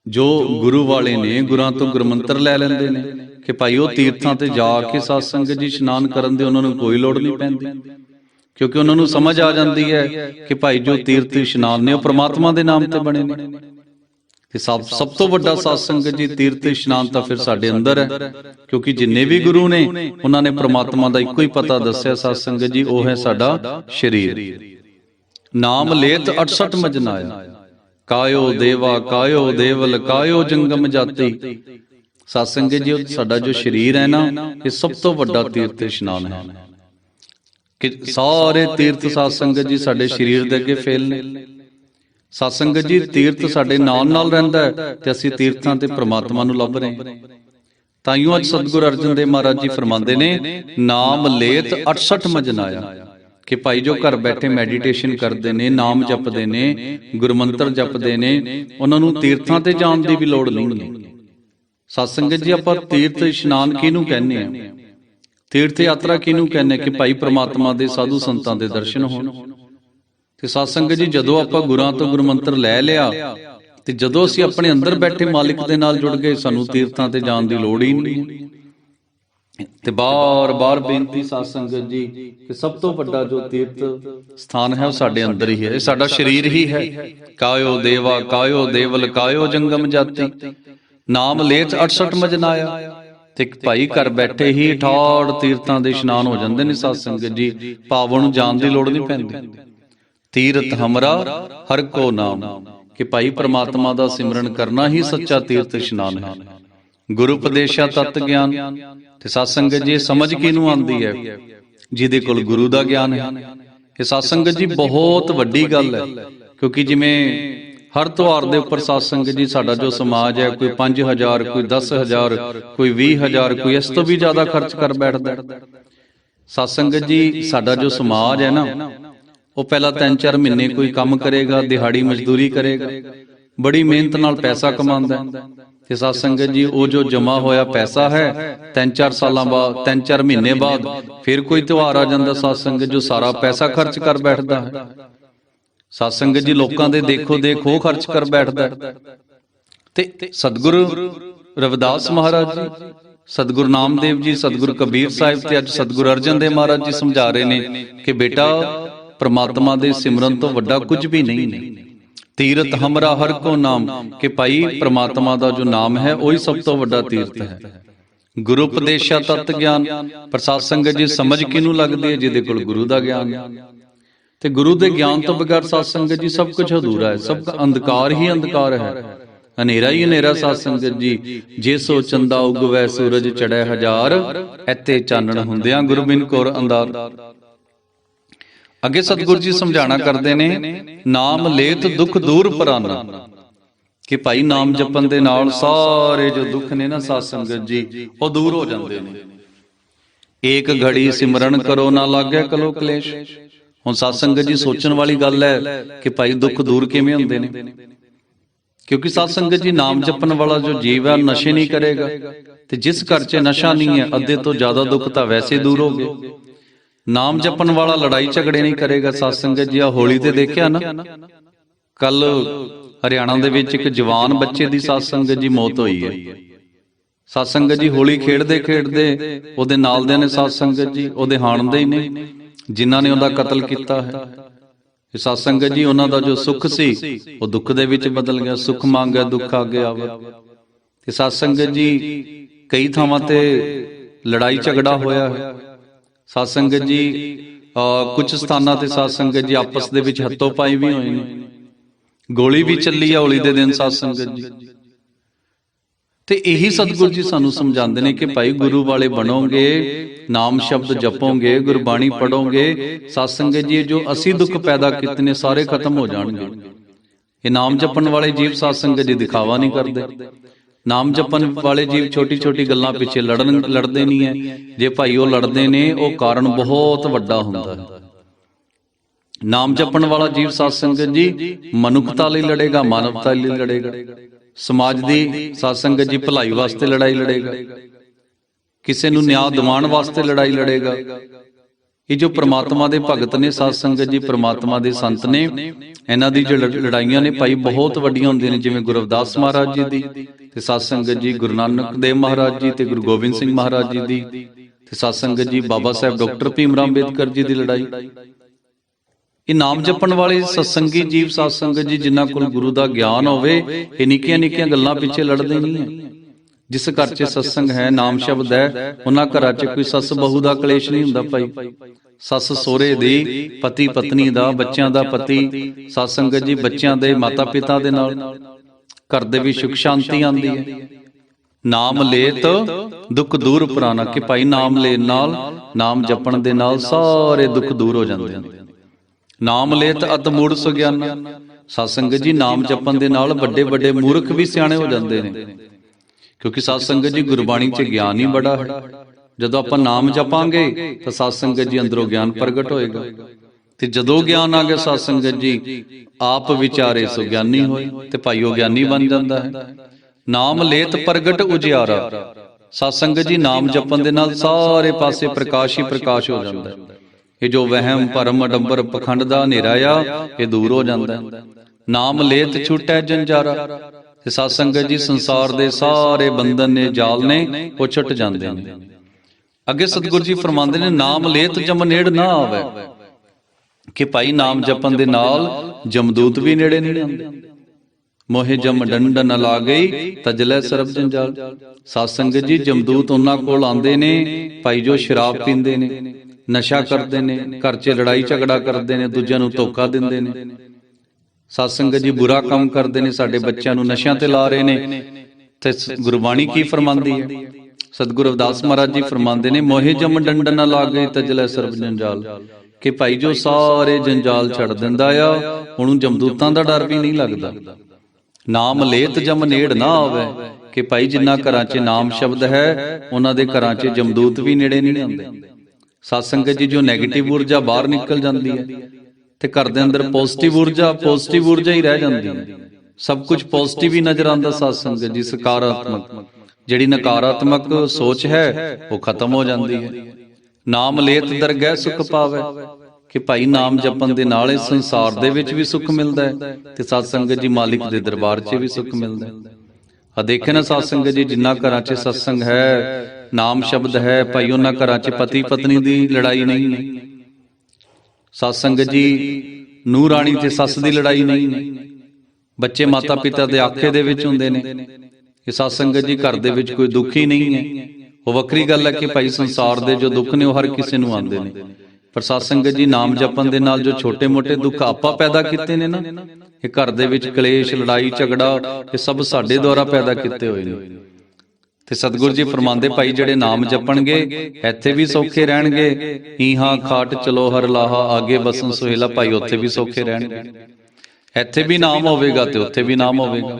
ਜੋ ਗੁਰੂ ਵਾਲੇ ਨੇ ਗੁਰਾਂ ਤੋਂ ਗੁਰਮੰਤਰ ਲੈ ਲੈਂਦੇ ਨੇ ਕਿ ਭਾਈ ਉਹ ਤੀਰਥਾਂ ਤੇ ਜਾ ਕੇ ਸਾਧ ਸੰਗਤ ਜੀ ਇਸ਼ਨਾਨ ਕਰਨ ਦੀ ਉਹਨਾਂ ਨੂੰ ਕੋਈ ਲੋੜ ਨਹੀਂ ਪੈਂਦੀ। ਕਿਉਂਕਿ ਉਹਨਾਂ ਨੂੰ ਸਮਝ ਆ ਜਾਂਦੀ ਹੈ ਕਿ ਭਾਈ ਜੋ ਤੀਰਥ ਇਸ਼ਨਾਨ ਨੇ, ਉਹ ਪ੍ਰਮਾਤਮਾ ਦੇ ਨਾਮ ਤੇ ਬਣੇ ਨੇ। ਤੇ ਸਭ ਸਭ ਤੋਂ ਵੱਡਾ ਸਾਧ ਸੰਗਤ ਜੀ, ਤੀਰਥ ਇਸ਼ਨਾਨ ਤਾਂ ਫਿਰ ਸਾਡੇ ਅੰਦਰ ਹੈ, ਕਿਉਂਕਿ ਜਿੰਨੇ ਵੀ ਗੁਰੂ ਨੇ, ਉਹਨਾਂ ਨੇ ਪ੍ਰਮਾਤਮਾ ਦਾ ਇੱਕੋ ਹੀ ਪਤਾ ਦੱਸਿਆ ਸਾਧ ਸੰਗਤ ਜੀ, ਉਹ ਹੈ ਸਾਡਾ ਸਰੀਰ। ਨਾਮ ਲੇਤ 68 ਮਜਨਾਇਆ। ਕਾਇਓ ਦੇਵਾ, ਕਾਇਓ ਦੇਵਲ, ਕਾਇਓ ਜੰਗਮ ਜਾਤੀ। ਸਾਧ ਸੰਗਤ ਜੀ ਸਾਡਾ ਜੋ ਸਰੀਰ ਹੈ ਨਾ, ਇਹ ਸਭ ਤੋਂ ਵੱਡਾ ਤੀਰਥ ਇਸ਼ਨਾਨ ਹੈ। ਕਿ ਸਾਰੇ ਤੀਰਥ ਸਾਧ ਸੰਗਤ ਜੀ ਸਾਡੇ ਸਰੀਰ ਦੇ ਅੱਗੇ ਫੇਲ ਨੇ ਸਾਧ ਸੰਗਤ ਜੀ ਤੀਰਥ ਸਾਡੇ ਨਾਲ ਨਾਲ ਰਹਿੰਦਾ ਹੈ ਤੇ ਅਸੀਂ ਤੀਰਥਾਂ ਤੇ ਪ੍ਰਮਾਤਮਾ ਨੂੰ ਲੱਭ ਰਹੇ ਹਾਂ। ਤਾਈਓ ਅੱਜ ਸਤਿਗੁਰ ਅਰਜਨ ਦੇਵ ਮਹਾਰਾਜ ਜੀ ਫਰਮਾਉਂਦੇ ਨੇ ਨਾਮ ਲੇਤ 68 ਮਜਨਾਇਆ। ਕਿ ਭਾਈ ਜੋ ਘਰ ਬੈਠੇ ਮੈਡੀਟੇਸ਼ਨ ਕਰਦੇ ਨੇ ਨਾਮ ਜਪਦੇ ਨੇ ਗੁਰਮੰਤਰ ਜਪਦੇ ਨੇ ਉਹਨਾਂ ਨੂੰ ਤੀਰਥਾਂ ਤੇ ਜਾਣ ਦੀ ਵੀ ਲੋੜ ਨਹੀਂ। ਹੈ ਸਤ ਸੰਗਤ ਜੀ ਆਪਾਂ ਤੀਰਥ ਇਸ਼ਨਾਨ ਕਿਹਨੂੰ ਕਹਿੰਦੇ ਆ ਤੀਰਥ ਯਾਤਰਾ ਕਿਹਨੂੰ ਕਹਿੰਦੇ? ਕਿ ਭਾਈ ਪ੍ਰਮਾਤਮਾ ਦੇ ਸਾਧੂ ਸੰਤਾਂ ਦੇ ਦਰਸ਼ਨ ਹੋਣ। ਤੇ ਸਤ ਸੰਗਤ ਜੀ ਜਦੋਂ ਆਪਾਂ ਗੁਰਾਂ ਤੋਂ ਗੁਰਮੰਤਰ ਲੈ ਲਿਆ ਤੇ ਜਦੋਂ ਅਸੀਂ ਆਪਣੇ ਅੰਦਰ ਬੈਠੇ ਮਾਲਿਕ ਦੇ ਨਾਲ ਜੁੜ ਗਏ ਸਾਨੂੰ ਤੀਰਥਾਂ ਤੇ ਜਾਣ ਦੀ ਲੋੜ ਹੀ ਨਹੀਂ। ਤੇ ਬਾਰ-ਬਾਰ ਬੇਨਤੀ ਸਾਧ ਸੰਗਤ ਜੀ ਕਿ ਸਭ ਤੋਂ ਵੱਡਾ ਜੋ ਤੀਰਥ ਸਥਾਨ ਹੈ ਉਹ ਸਾਡੇ ਅੰਦਰ ਹੀ ਹੈ। ਇਹ ਸਾਡਾ ਸਰੀਰ ਹੀ ਹੈ। ਕਾਇਓ ਦੇਵਾ ਕਾਇਓ ਦੇਵਲ ਕਾਇਓ ਜੰਗਮ ਜਾਤੀ। ਨਾਮ ਲੇਤ 68 ਮਜਨਾਇਆ। ਤੇ ਭਾਈ ਘਰ ਬੈਠੇ ਹੀ ਠਾੜ ਤੀਰਥਾਂ ਦੇ ਇਸ਼ਨਾਨ ਹੋ ਜਾਂਦੇ ਨੇ ਸਾਧ ਸੰਗਤ ਜੀ। ਪਾਵਨ ਨੂੰ ਜਾਣ ਦੀ ਲੋੜ ਨਹੀਂ ਪੈਂਦੀ। ਤੀਰਥ ਹਮਰਾ, ਹਰ ਕੋ ਨਾਮ। ਕਿ ਭਾਈ ਪ੍ਰਮਾਤਮਾ ਦਾ ਸਿਮਰਨ ਕਰਨਾ ਹੀ ਸੱਚਾ ਤੀਰਥ ਇਸ਼ਨਾਨ ਹੈ। ਗੁਰੂ ਉਪਦੇਸ਼ਾ ਤਤ ਗਿਆਨ। ਤੇ ਸਤ ਸੰਗਤ ਜੀ, ਇਹ ਸਮਝ ਕਿਹਨੂੰ ਆਉਂਦੀ ਹੈ? ਜਿਹਦੇ ਕੋਲ ਗੁਰੂ ਦਾ ਗਿਆਨ ਹੈ। ਇਹ ਸਤ ਸੰਗਤ ਜੀ, ਬਹੁਤ ਵੱਡੀ ਗੱਲ ਹੈ। ਕਿਉਂਕਿ ਜਿਵੇਂ ਹਰ ਤਿਉਹਾਰ ਦੇ ਉੱਪਰ ਸਤ ਸੰਗਤ ਜੀ, ਸਾਡਾ ਜੋ ਸਮਾਜ ਹੈ, ਕੋਈ 5000 ਕੋਈ 10000 ਕੋਈ 20000 ਕੋਈ ਇਸ ਤੋਂ ਵੀ ਜ਼ਿਆਦਾ ਖਰਚ ਕਰ ਬੈਠਦਾ ਹੈ। ਸੰਗਤ ਜੀ, ਸਾਡਾ ਜੋ ਸਮਾਜ ਹੈ ਨਾ, ਉਹ ਪਹਿਲਾਂ 3-4 ਮਹੀਨੇ ਕੋਈ ਕੰਮ ਕਰੇਗਾ, ਦਿਹਾੜੀ ਮਜ਼ਦੂਰੀ ਕਰੇਗਾ, ਬੜੀ ਮਿਹਨਤ ਨਾਲ ਪੈਸਾ ਕਮਾਉਂਦਾ ਹੈ। ਤੇ ਸਤ ਸੰਗਤ ਜੀ, ਉਹ ਜੋ ਜਮਾ ਹੋਇਆ ਪੈਸਾ ਹੈ 3-4 ਸਾਲਾਂ ਬਾਅਦ 3-4 ਮਹੀਨੇ ਬਾਅਦ, ਫਿਰ ਕੋਈ ਤਿਉਹਾਰ ਆ ਜਾਂਦਾ ਸਤ ਸੰਗਤ ਜੋ ਸਾਰਾ ਪੈਸਾ ਖਰਚ ਕਰ ਬੈਠਦਾ ਹੈ। ਸਤਸੰਗਤ ਜੀ, ਲੋਕਾਂ ਦੇ ਦੇਖੋ ਦੇਖੋ, ਖਰਚ ਕਰ ਬੈਠਦਾ। ਤੇ ਸਤਿਗੁਰੂ ਰਵਿਦਾਸ ਮਹਾਰਾਜ ਜੀ, ਸਤਿਗੁਰੂ ਨਾਮਦੇਵ ਜੀ, ਸਤਿਗੁਰੂ ਕਬੀਰ ਸਾਹਿਬ ਤੇ ਅੱਜ ਸਤਿਗੁਰੂ ਅਰਜਨ ਦੇਵ ਮਹਾਰਾਜ ਜੀ ਸਮਝਾ ਰਹੇ ਨੇ ਕਿ ਬੇਟਾ, ਪ੍ਰਮਾਤਮਾ ਦੇ ਸਿਮਰਨ ਤੋਂ ਵੱਡਾ ਕੁਝ ਵੀ ਨਹੀਂ ਨੇ। ਤੀਰਥ ਹਮਰਾ ਹਰ ਕੋ ਨਾਮ, ਕਿ ਭਾਈ ਪ੍ਰਮਾਤਮਾ ਦਾ ਜੋ ਨਾਮ ਹੈ, ਉਹੀ ਸਭ ਤੋਂ ਵੱਡਾ ਤੀਰਥ ਹੈ। ਗੁਰੂ ਉਪਦੇਸ਼ਾ ਤਤ ਗਿਆਨ ਪ੍ਰਸਾਦ ਸੰਗਤ ਜੀ, ਸਮਝ ਕਿਨੂੰ ਲੱਗਦੀ ਹੈ ਜਿਹਦੇ ਕੋਲ ਗੁਰੂ ਦਾ ਗਿਆਨ? ਤੇ ਗੁਰੂ ਦੇ ਗਿਆਨ ਤੋਂ ਬਗੈਰ ਸਾਧ ਸੰਗਤ ਜੀ ਸਭ ਕੁਝ ਅਧੂਰਾ ਹੈ ਸਭ ਦਾ ਅੰਧਕਾਰ ਹੀ ਅੰਧਕਾਰ ਹੈ। ਹਨੇਰਾ ਹੀ ਹਨੇਰਾ ਸਾਧ ਸੰਗਤ ਜੀ। ਜੇ ਸੋ ਚੰਦਾ ਉਗਵੈ ਸੂਰਜ ਚੜੈ ਹਜ਼ਾਰ ਐਤੇ ਚਾਨਣ ਹੁੰਦਿਆਂ ਗੁਰਬਿਨ ਕੋਰ ਅੰਦਾਰ ਅੱਗੇ ਸਤਿਗੁਰੂ ਜੀ ਸਮਝਾਣਾ ਕਰਦੇ ਨੇ ਨਾਮ ਲੇਤ ਦੁੱਖ ਦੂਰ ਪਰਾਨਾ। ਕਿ ਭਾਈ ਨਾਮ ਜਪਣ ਦੇ ਨਾਲ ਸਾਰੇ ਜੋ ਦੁੱਖ ਨੇ ਨਾ ਸਾਧ ਸੰਗਤ ਜੀ ਉਹ ਦੂਰ ਹੋ ਜਾਂਦੇ ਨੇ। ਏਕ ਘੜੀ ਸਿਮਰਨ ਕਰੋ ਨਾ ਲਾਗੇ ਕਲੋ ਕਲੇਸ਼। ਹੁਣ ਸਾਧ ਸੰਗਤ ਜੀ ਸੋਚਣ ਵਾਲੀ ਗੱਲ ਹੈ ਕਿ ਭਾਈ ਦੁੱਖ ਦੂਰ ਕਿਵੇਂ ਹੁੰਦੇ ਨੇ? ਕਿਉਂਕਿ ਸਾਧ ਸੰਗਤ ਜੀ ਨਾਮ ਜਪਣ ਵਾਲਾ ਜੋ ਜੀਵ ਹੈ ਨਸ਼ੇ ਨਹੀਂ ਕਰੇਗਾ। ਤੇ ਜਿਸ ਘਰ 'ਚ ਨਸ਼ਾ ਨਹੀਂ ਹੈ, ਅੱਧੇ ਤੋਂ ਜ਼ਿਆਦਾ ਦੁੱਖ ਤਾਂ ਵੈਸੇ ਦੂਰ ਹੋ ਗਏ। ਨਾਮ ਜਪਣ ਵਾਲਾ ਲੜਾਈ ਝਗੜੇ ਨਹੀਂ ਕਰੇਗਾ ਸਾਧ ਸੰਗਤ ਜੀ। ਆ ਹੋਲੀ ਤੇ ਦੇਖਿਆ ਨਾ? ਕੱਲ ਹਰਿਆਣਾ ਦੇ ਵਿੱਚ ਇੱਕ ਜਵਾਨ ਬੱਚੇ ਦੀ ਸਾਧ ਸੰਗਤ ਜੀ ਮੌਤ ਹੋਈ ਹੈ। ਸਾਧ ਸੰਗਤ ਜੀ ਹੋਲੀ ਖੇਡਦੇ ਖੇਡਦੇ ਉਹਦੇ ਨਾਲ ਦੇ ਨੇ ਸਾਧ ਸੰਗਤ ਜੀ, ਉਹਦੇ ਹਾਣਦੇ ਹੀ ਨੇ। ਜਿਨ੍ਹਾਂ ਨੇ ਉਹਦਾ ਕਤਲ ਕੀਤਾ ਹੈ। ਇਹ ਸਾਧ ਸੰਗਤ ਜੀ, ਉਹਨਾਂ ਦਾ ਜੋ ਸੁੱਖ ਸੀ, ਉਹ ਦੁੱਖ ਦੇ ਵਿੱਚ ਬਦਲ ਗਿਆ, ਸੁੱਖ ਮੰਗਿਆ, ਦੁੱਖ ਆ ਗਿਆ ਤੇ ਸਾਧ ਸੰਗਤ ਜੀ, ਕਈ ਥਾਵਾਂ ਤੇ ਲੜਾਈ ਝਗੜਾ ਹੋਇਆ ਹੈ। ਸਾਧ ਸੰਗਤ ਜੀ, ਅਹ, ਕੁਝ ਸਥਾਨਾਂ ਤੇ ਸਾਧ ਸੰਗਤ ਜੀ ਆਪਸ ਦੇ ਵਿੱਚ ਹੱਥੋਂ ਪਾਈ ਵੀ ਹੋਏ ਨੇ। ਗੋਲੀ ਵੀ ਚੱਲੀ ਆ ਹੋਲੀ ਦੇ ਦਿਨ ਸਾਧ ਸੰਗਤ ਜੀ। ਤੇ ਇਹੀ ਸਤਿਗੁਰੂ ਜੀ ਸਾਨੂੰ ਸਮਝਾਉਂਦੇ ਨੇ ਕਿ ਭਾਈ ਗੁਰੂ ਵਾਲੇ ਬਣੋਗੇ ਨਾਮ ਸ਼ਬਦ ਜਪੋਗੇ ਗੁਰਬਾਣੀ ਪੜੋਗੇ ਸਾਧ ਸੰਗਤ ਜੀ ਜੋ ਅਸੀਂ ਦੁੱਖ ਪੈਦਾ ਕੀਤੇ ਨੇ ਸਾਰੇ ਖਤਮ ਹੋ ਜਾਣਗੇ। ਇਹ ਨਾਮ ਜਪਣ ਵਾਲੇ ਜੀਵ ਸਾਧ ਸੰਗਤ ਜੀ ਦਿਖਾਵਾ ਨਹੀਂ ਕਰਦੇ। ਨਾਮ ਜਪਣ ਵਾਲੇ ਜੀਵ ਛੋਟੀ ਛੋਟੀ ਗੱਲਾਂ ਪਿੱਛੇ ਲੜਨ ਲੜਦੇ ਨਹੀਂ ਹੈ। ਜੇ ਭਾਈ ਉਹ ਲੜਦੇ ਨੇ ਉਹ ਕਾਰਨ ਬਹੁਤ ਵੱਡਾ ਹੁੰਦਾ। ਹੈ ਨਾਮ ਜਪਣ ਵਾਲਾ ਜੀਵ ਸਾਧ ਸੰਗਤ ਜੀ ਮਨੁੱਖਤਾ ਲਈ ਲੜੇਗਾ ਮਾਨਵਤਾ ਲਈ ਲੜੇਗਾ। ਸਮਾਜ ਦੀ ਸਾਧ ਸੰਗਤ ਜੀ ਭਲਾਈ ਵਾਸਤੇ ਲੜਾਈ ਲੜੇਗਾ। ਕਿਸੇ ਨੂੰ ਨਿਆਂ ਦਿਵਾਉਣ ਵਾਸਤੇ ਲੜਾਈ ਲੜੇਗਾ। ਇਹ ਜੋ ਪ੍ਰਮਾਤਮਾ ਦੇ ਭਗਤ ਨੇ ਸਾਧ ਸੰਗਤ ਜੀ, ਪ੍ਰਮਾਤਮਾ ਦੇ ਸੰਤ ਨੇ, ਇਹਨਾਂ ਦੀ ਜੋ ਲੜ- ਲੜਾਈਆਂ ਨੇ ਭਾਈ ਬਹੁਤ ਵੱਡੀਆਂ ਹੁੰਦੀਆਂ ਨੇ, ਜਿਵੇਂ ਗੁਰੂ ਰਵਿਦਾਸ ਮਹਾਰਾਜ ਜੀ ਦੀ ਤੇ ਸਾਧ ਸੰਗਤ ਜੀ ਗੁਰੂ ਨਾਨਕ ਦੇਵ ਮਹਾਰਾਜ ਜੀ ਤੇ ਗੁਰੂ ਗੋਬਿੰਦ ਸਿੰਘ ਮਹਾਰਾਜ ਜੀ ਦੀ ਤੇ ਸਾਧ ਸੰਗਤ ਜੀ ਬਾਬਾ ਸਾਹਿਬ ਡਾਕਟਰ ਭੀਮ ਰਾਮ ਅੰਬੇਦਕਰ ਜੀ ਦੀ ਲੜਾਈ। ਇਹ ਨਾਮ ਜਪਣ ਵਾਲੇ ਸਤਸੰਗੀ ਜੀਵ ਸਾਧ ਸੰਗਤ ਜੀ, ਜਿਨ੍ਹਾਂ ਕੋਲ ਗੁਰੂ ਦਾ ਗਿਆਨ ਹੋਵੇ, ਇਹ ਨਿੱਕੀਆਂ ਨਿੱਕੀਆਂ ਗੱਲਾਂ ਪਿੱਛੇ ਲੜਦੇ ਨਹੀਂ ਹੈ। ਜਿਸ ਘਰ 'ਚ ਸਤਸੰਗ ਹੈ ਨਾਮ ਸ਼ਬਦ ਹੈ ਉਹਨਾਂ ਘਰਾਂ 'ਚ ਕੋਈ ਸੱਸ ਬਹੂ ਦਾ ਕਲੇਸ਼ ਨਹੀਂ ਹੁੰਦਾ ਭਾਈ। ਸੱਸ ਸੋਹਰੇ ਦੀ ਪਤੀ ਪਤਨੀ ਦਾ ਬੱਚਿਆਂ ਦਾ ਪਤੀ ਸਾਧ ਸੰਗਤ ਜੀ ਬੱਚਿਆਂ ਦੇ ਮਾਤਾ ਪਿਤਾ ਦੇ ਨਾਲ ਘਰ ਦੇ ਵੀ ਸੁਖ ਸ਼ਾਂਤੀ ਆਉਂਦੀ ਹੈ। ਨਾਮ ਲੇਤ ਦੁੱਖ ਦੂਰ ਪੁਰਾਣਾ ਕਿ ਭਾਈ ਨਾਮ ਲੈਣ ਨਾਲ ਨਾਮ ਜਪਣ ਦੇ ਨਾਲ ਸਾਰੇ ਦੁੱਖ ਦੂਰ ਹੋ ਜਾਂਦੇ ਹਨ ਨਾਮ ਲੇਤ ਅਤ ਮੂੜ ਸੁਗਿਆਨਾ ਸਾਧ ਸੰਗਤ ਜੀ ਨਾਮ ਜਪਣ ਦੇ ਨਾਲ ਵੱਡੇ ਵੱਡੇ ਮੂਰਖ ਵੀ ਸਿਆਣੇ ਹੋ ਜਾਂਦੇ ਨੇ ਕਿਉਂਕਿ ਸਾਧ ਸੰਗਤ ਜੀ ਗੁਰਬਾਣੀ 'ਚ ਗਿਆਨ ਹੀ ਬੜਾ ਹੈ ਜਦੋਂ ਆਪਾਂ ਨਾਮ ਜਪਾਂਗੇ ਤਾਂ ਸਾਧ ਸੰਗਤ ਜੀ ਅੰਦਰੋਂ ਗਿਆਨ ਪ੍ਰਗਟ ਹੋਏਗਾ। ਤੇ ਜਦੋਂ ਗਿਆਨ ਆ ਗਿਆ ਸਾਧ ਸੰਗਤ ਜੀ ਆਪ ਵਿਚਾਰੇ ਸੋ ਗਿਆਨੀ ਹੋਏ ਤੇ ਭਾਈਓ ਗਿਆਨੀ ਬਣ ਜਾਂਦਾ ਹੈ। ਨਾਮ ਲੇਤ ਪ੍ਰਗਟ ਉਜਿਆਰਾ। ਸਾਧ ਸੰਗਤ ਜੀ ਨਾਮ ਜਪਣ ਦੇ ਨਾਲ ਸਾਰੇ ਪਾਸੇ ਪ੍ਰਕਾਸ਼ ਹੀ ਪ੍ਰਕਾਸ਼ ਹੋ ਜਾਂਦਾ ਹੈ। ਇਹ ਜੋ ਵਹਿਮ ਭਰਮ ਅਡੰਬਰ ਪਖੰਡ ਦਾ ਹਨੇਰਾ ਆ ਇਹ ਦੂਰ ਹੋ ਜਾਂਦਾ ਹੈ। ਨਾਮ ਲੇਤ ਛੁਟੈ ਜੰਜਾਰਾ। ਤੇ ਸਾਧ ਸੰਗਤ ਜੀ, ਸੰਸਾਰ ਦੇ ਸਾਰੇ ਬੰਧਨ ਨੇ, ਜਾਲ ਨੇ, ਉਹ ਛੁੱਟ ਜਾਂਦੇ ਨੇ। ਅੱਗੇ ਸਤਿਗੁਰੂ ਜੀ ਫਰਮਾਉਂਦੇ ਨੇ, ਨਾਮ ਲੇਤ ਜਮ ਨੇੜ ਨਾ ਆਵੇ। ਕਿ ਭਾਈ ਨਾਮ ਜਪਣ ਦੇ ਨਾਲ ਜਮਦੂਤ ਵੀ ਨੇੜੇ ਨਹੀਂ ਆਉਂਦੇ। ਮੋਹਿ ਜਮ ਡੰਡ ਨ ਲਾ ਗਈ ਤਜਲੇ ਸਰਬ ਜੰਜਾਲ। ਸਾਧ ਸੰਗਤ ਜੀ, ਜਮਦੂਤ ਉਹਨਾਂ ਕੋਲ ਆਉਂਦੇ ਨੇ, ਭਾਈ ਜੋ ਸ਼ਰਾਬ ਪੀਂਦੇ ਨੇ, ਨਸ਼ਾ ਕਰਦੇ ਨੇ, ਘਰ 'ਚ ਲੜਾਈ ਝਗੜਾ ਕਰਦੇ ਨੇ, ਦੂਜਿਆਂ ਨੂੰ ਧੋਖਾ ਦਿੰਦੇ ਨੇ। ਸਾਧ ਸੰਗਤ ਜੀ ਬੁਰਾ ਕੰਮ ਕਰਦੇ ਨੇ, ਸਾਡੇ ਬੱਚਿਆਂ ਨੂੰ ਨਸ਼ਿਆਂ ਤੇ ਲਾ ਰਹੇ ਨੇ। ਤੇ ਗੁਰਬਾਣੀ ਕੀ ਫਰਮਾਂਦੀ ਹੈ? ਸਤਿਗੁਰੂ ਰਵਿਦਾਸ ਮਹਾਰਾਜ ਜੀ ਫਰਮਾਉਂਦੇ ਨੇ, ਮੋਹਿ ਜਮ ਡੰਡ ਨ ਲਾਗੇ ਤਜਲੇ ਸਰਬ ਜੰਜਾਲ। ਕਿ ਭਾਈ ਜੋ ਸਾਰੇ ਜੰਜਾਲ ਛੱਡ ਦਿੰਦਾ ਆ, ਉਹਨੂੰ ਜਮਦੂਤਾਂ ਦਾ ਡਰ ਵੀ ਨਹੀਂ ਲੱਗਦਾ। ਨਾਮ ਲੇਤ ਜਮ ਨੇੜ ਨਾ ਆਵੇ। ਕਿ ਭਾਈ ਜਿੰਨਾ ਘਰਾਂ 'ਚ ਨਾਮ ਸ਼ਬਦ ਹੈ, ਉਹਨਾਂ ਦੇ ਘਰਾਂ 'ਚ ਜਮਦੂਤ ਵੀ ਨੇੜੇ ਨਹੀਂ ਆਉਂਦੇ। ਸਤ ਸੰਗਤ ਜੀ ਜੋ 네ਗੇਟਿਵ ਊਰਜਾ ਬਾਹਰ ਨਿਕਲ ਜਾਂਦੀ ਹੈ ਤੇ ਘਰ ਦੇ ਅੰਦਰ ਪੋਜ਼ਿਟਿਵ ਊਰਜਾ ਪੋਜ਼ਿਟਿਵ ਊਰਜਾ ਹੀ ਰਹਿ ਜਾਂਦੀ ਹੈ। ਸਭ ਕੁਝ ਪੋਜ਼ਿਟਿਵ ਹੀ ਨਜ਼ਰ ਆਉਂਦਾ ਸਤ ਸੰਗਤ ਜੀ ਸਕਾਰਾਤਮਕ। ਜਿਹੜੀ ਨਕਾਰਾਤਮਕ ਸੋਚ ਹੈ ਉਹ ਖਤਮ ਹੋ ਜਾਂਦੀ ਹੈ। ਨਾਮ ਲੇਤ ਦਰਗਹਿ ਸੁਖ ਪਾਵੇ। ਕਿ ਭਾਈ ਨਾਮ ਜਪਣ ਦੇ ਨਾਲ ਇਸ ਸੰਸਾਰ ਦੇ ਵਿੱਚ ਵੀ ਸੁਖ ਮਿਲਦਾ ਹੈ ਤੇ ਸਤ ਸੰਗਤ ਜੀ ਮਾਲਿਕ ਦੇ ਦਰਬਾਰ 'ਚ ਵੀ ਸੁਖ ਮਿਲਦਾ ਹੈ। ਆ ਦੇਖੇ ਨਾ ਸਤ ਸੰਗਤ ਜੀ ਜਿੰਨਾ ਘਰਾਂ 'ਚ ਸਤਸੰਗ ਹੈ ਨਾਮ ਸ਼ਬਦ ਹੈ ਭਾਈ ਉਹਨਾਂ ਘਰਾਂ 'ਚ ਪਤੀ ਪਤਨੀ ਦੀ ਲੜਾਈ ਨਹੀਂ। ਹੈ ਸਤ ਸੰਗਤ ਜੀ ਨੂੰਹ ਰਾਣੀ ਤੇ ਸੱਸ ਦੀ ਲੜਾਈ ਨਹੀਂ। ਬੱਚੇ ਮਾਤਾ ਪਿਤਾ ਦੇ ਆਖੇ ਦੇ ਵਿੱਚ ਹੁੰਦੇ ਨੇ। ਇਹ ਸਤ ਸੰਗਤ ਜੀ ਘਰ ਦੇ ਵਿੱਚ ਕੋਈ ਦੁੱਖ ਹੀ ਨਹੀਂ ਹੈ। ਉਹ ਵੱਖਰੀ ਗੱਲ ਹੈ ਕਿ ਭਾਈ ਸੰਸਾਰ ਦੇ ਜੋ ਦੁੱਖ ਨੇ ਉਹ ਹਰ ਕਿਸੇ ਨੂੰ ਆਉਂਦੇ ਨੇ। ਪਰ ਸਤ ਸੰਗਤ ਜੀ ਨਾਮ ਜਪਣ ਦੇ ਨਾਲ ਜੋ ਛੋਟੇ-ਮੋਟੇ ਦੁੱਖ ਆਪਾਂ ਪੈਦਾ ਕੀਤੇ ਨੇ ਨਾ, ਇਹ ਘਰ ਦੇ ਵਿੱਚ ਕਲੇਸ਼, ਲੜਾਈ, ਝਗੜਾ, ਇਹ ਸਭ ਸਾਡੇ ਦੁਆਰਾ ਪੈਦਾ ਕੀਤੇ ਹੋਏ ਨੇ। ਤੇ ਸਤਿਗੁਰੂ ਜੀ ਫਰਮਾਉਂਦੇ ਭਾਈ ਜਿਹੜੇ ਨਾਮ ਜਪਣਗੇ ਇੱਥੇ ਵੀ ਸੌਖੇ ਰਹਿਣਗੇ। ਈਹਾਂ ਖਾਟ ਚਲੋ ਹਰ ਲਾਹਾ ਆਗੇ ਬਸਨ ਸੁਹੇਲਾ ਭਾਈ ਉੱਥੇ ਵੀ ਸੌਖੇ ਰਹਿਣਗੇ। ਇੱਥੇ ਵੀ ਨਾਮ ਹੋਵੇਗਾ ਤੇ ਉੱਥੇ ਵੀ ਨਾਮ ਹੋਵੇਗਾ।